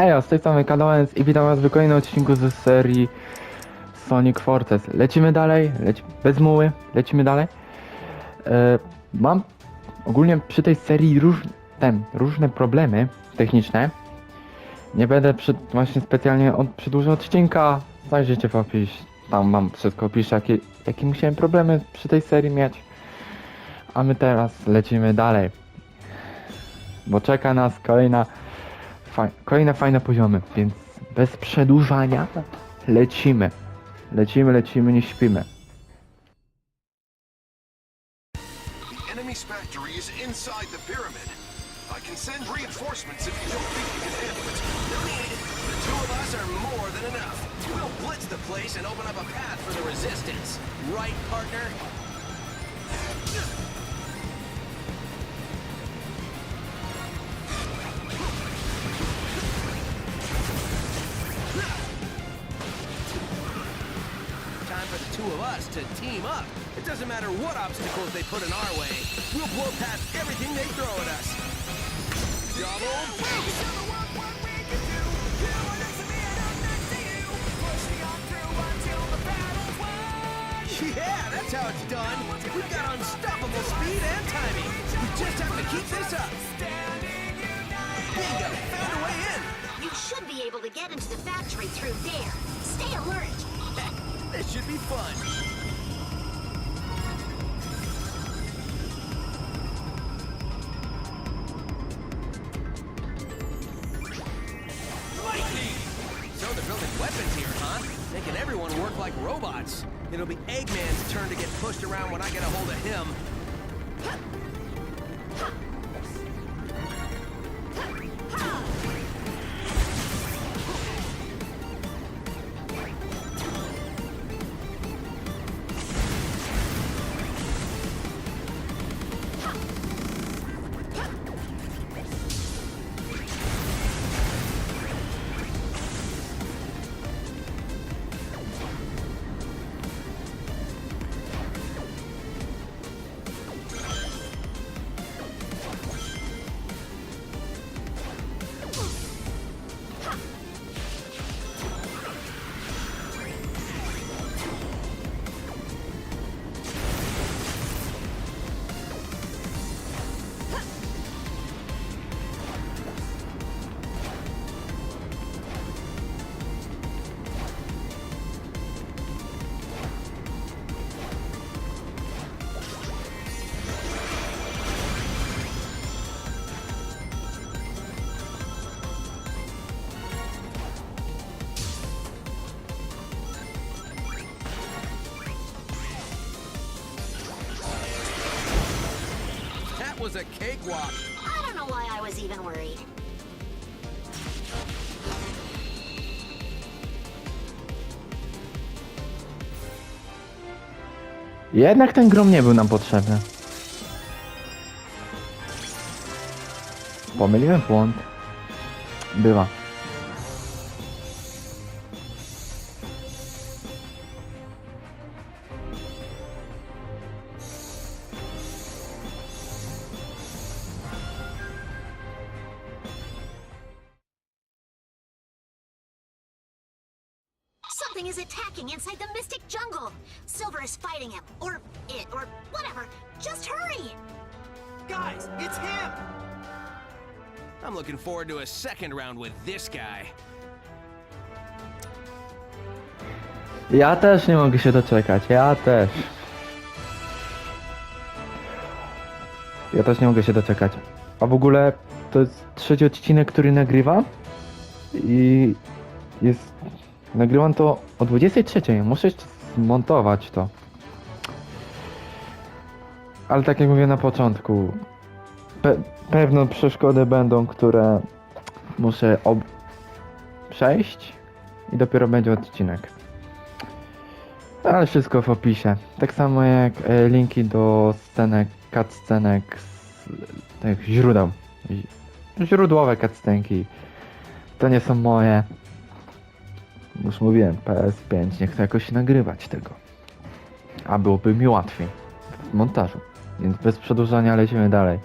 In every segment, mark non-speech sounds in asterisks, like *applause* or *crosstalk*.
Ejo, z tej strony Kadolens i witam was w kolejnym odcinku ze serii Sonic Forces. Lecimy dalej, leci bez muły, lecimy dalej. E, mam ogólnie przy tej serii róż, tem, różne problemy techniczne. Nie będę przy, właśnie specjalnie od, przedłużał odcinka, zajrzyjcie w opis, tam mam wszystko piszę, jakie, jakie musiałem problemy przy tej serii mieć. A my teraz lecimy dalej. Bo czeka nas kolejna Faj, kolejne fajne poziomy, więc bez przedłużania lecimy. Lecimy, lecimy, nie śpimy. The enemy's team up. It doesn't matter what obstacles they put in our way. We'll blow past everything they throw at us. Double Yeah, that's how it's done. We've got unstoppable speed and timing. We just have to keep this up. Bingo, found a way in. You should be able to get into the factory through there. Stay alert. *laughs* This should be fun. Weapons here, huh? Making everyone work like robots. It'll be Eggman's turn to get pushed around when I get a hold of him. Was a cakewalk. I don't know why I was even worried. Jednak ten grom nie był nam potrzebny. Pomyliłem błąd. Bywa. Something is attacking inside the Mystic Jungle. Silver is fighting him, or it, or whatever. Just hurry! Guys, it's him! I'm looking forward to a second round with this guy. Ja też nie mogę się doczekać, ja też. Ja też nie mogę się doczekać. A w ogóle to jest trzeci odcinek, który nagrywam i jest... Nagrywam to o 23. Muszę jeszcze zmontować to. Ale tak jak mówię na początku, pe pewne przeszkody będą, które muszę przejść i dopiero będzie odcinek. Ale wszystko w opisie. Tak samo jak e, linki do scenek, cutscenek z tych źródeł. Źródłowe cutscenki. To nie są moje. Już mówiłem, PS5 nie chcę jakoś nagrywać tego. A byłoby mi łatwiej w montażu. Więc bez przedłużania lecimy dalej.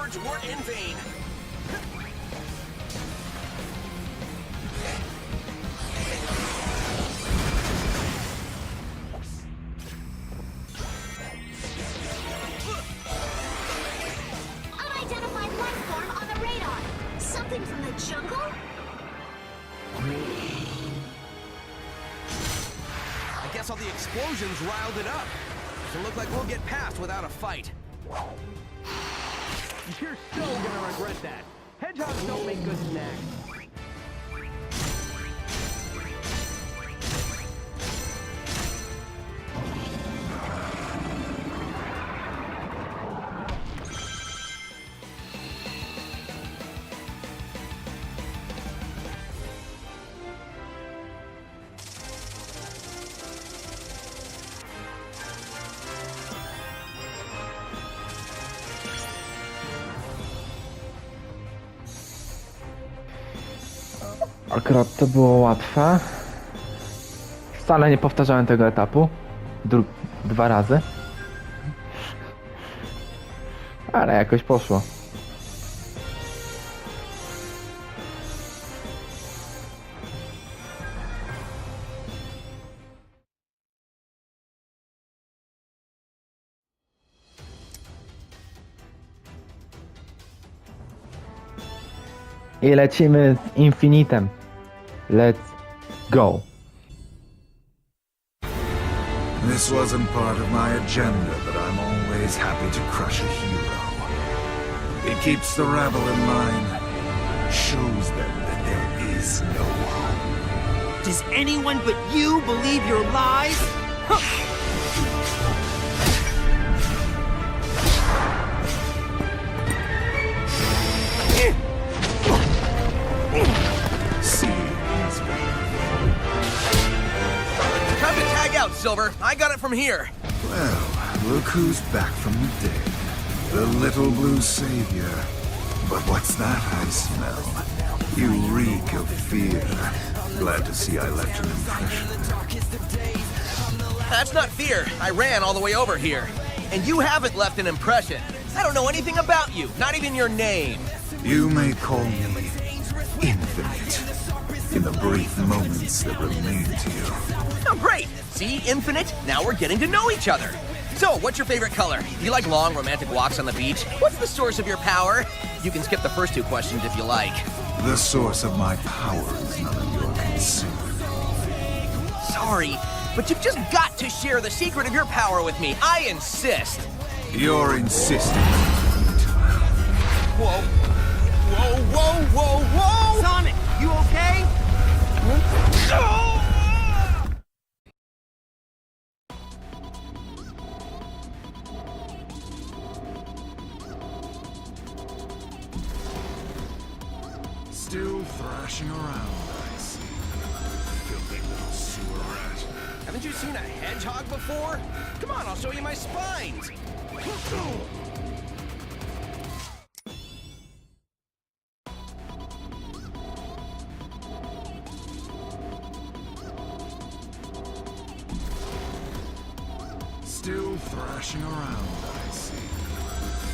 Efforts weren't in vain. Unidentified life form on the radar. Something from the jungle? I guess all the explosions riled it up. Doesn't look like we'll get past without a fight. You're so gonna regret that. Hedgehogs don't make good snacks. Akurat to było łatwe. Wcale nie powtarzałem tego etapu. Dru- dwa razy. Ale jakoś poszło. I lecimy Infinitem. Let's go. This wasn't part of my agenda, but I'm always happy to crush a hero. It keeps the rabble in line, shows them that there is no hope. Does anyone but you believe your lies? See, *laughs* out, Silver. I got it from here. Well, look who's back from the dead. The little blue savior. But what's that I smell? You reek of fear. Glad to see I left an impression. That's not fear. I ran all the way over here. And you haven't left an impression. I don't know anything about you, not even your name. You may call me Infinite. In the brief moments that remain to you. Oh, great. See, Infinite, now we're getting to know each other. So, what's your favorite color? Do you like long romantic walks on the beach? What's the source of your power? You can skip the first two questions if you like. The source of my power is none of your concern. Sorry, but you've just got to share the secret of your power with me. I insist. You're insisting. Whoa. Whoa, whoa, whoa, whoa! Thrashing around, I see.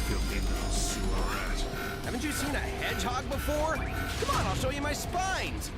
Filthy little sewer rat. Haven't you seen a hedgehog before? Come on, I'll show you my spines.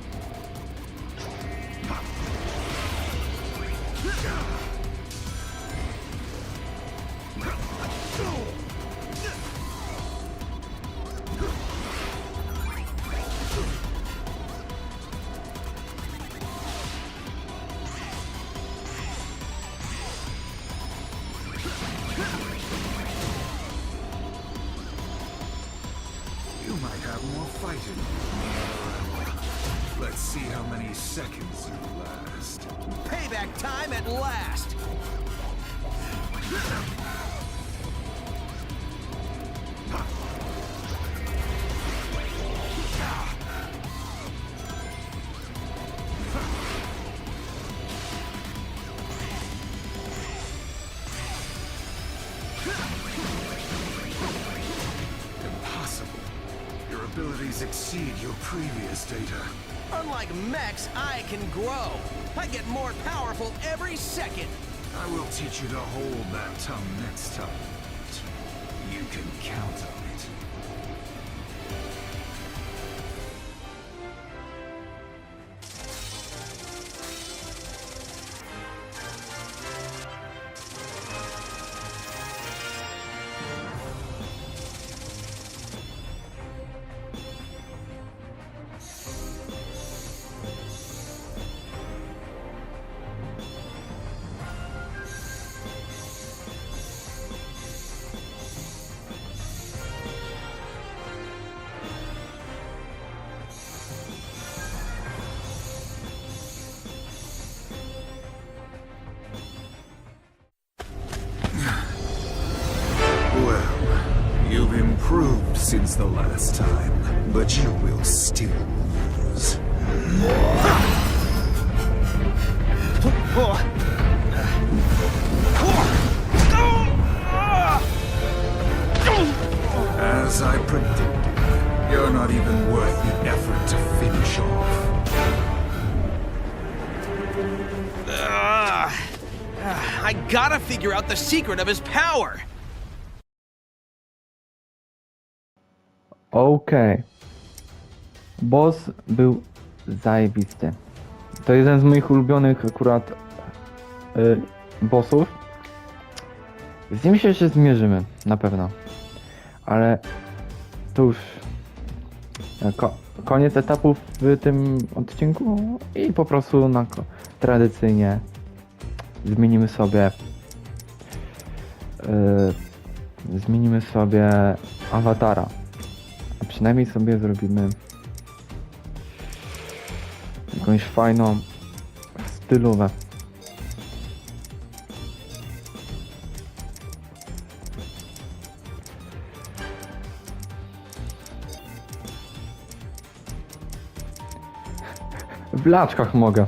Exceed your previous data. Unlike mechs, I can grow. I get more powerful every second. I will teach you to hold that tongue next time. You can count on it. Gotta figure out the secret of his power. Okej. Boss był zajebisty. To jeden z moich ulubionych akurat y, bossów. Z nim się jeszcze zmierzymy, na pewno. Ale to już e, ko koniec etapów w tym odcinku i po prostu na tradycyjnie zmienimy sobie y, zmienimy sobie awatara. A przynajmniej sobie zrobimy jakąś fajną stylówę. W laczkach mogę.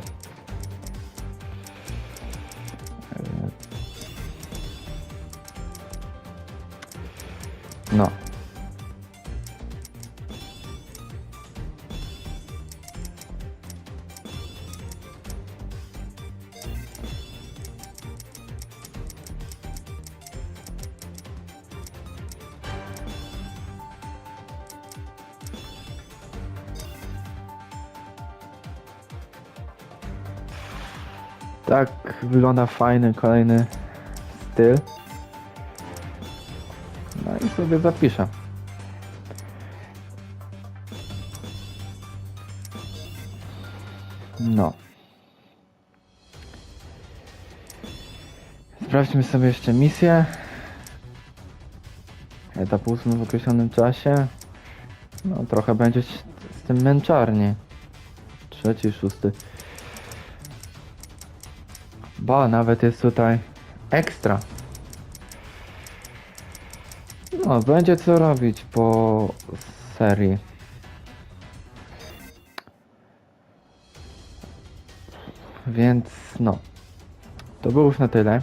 Tak wygląda fajny kolejny styl. No i sobie zapiszę. No. Sprawdźmy sobie jeszcze misję. Etap ósmy w określonym czasie. No trochę będzie z tym męczarni. Trzeci, szósty. Ba, nawet jest tutaj ekstra. No, będzie co robić po serii. Więc no, to było już na tyle.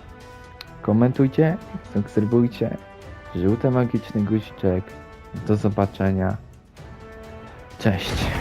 Komentujcie, subskrybujcie. Żółty magiczny guziczek. Do zobaczenia. Cześć.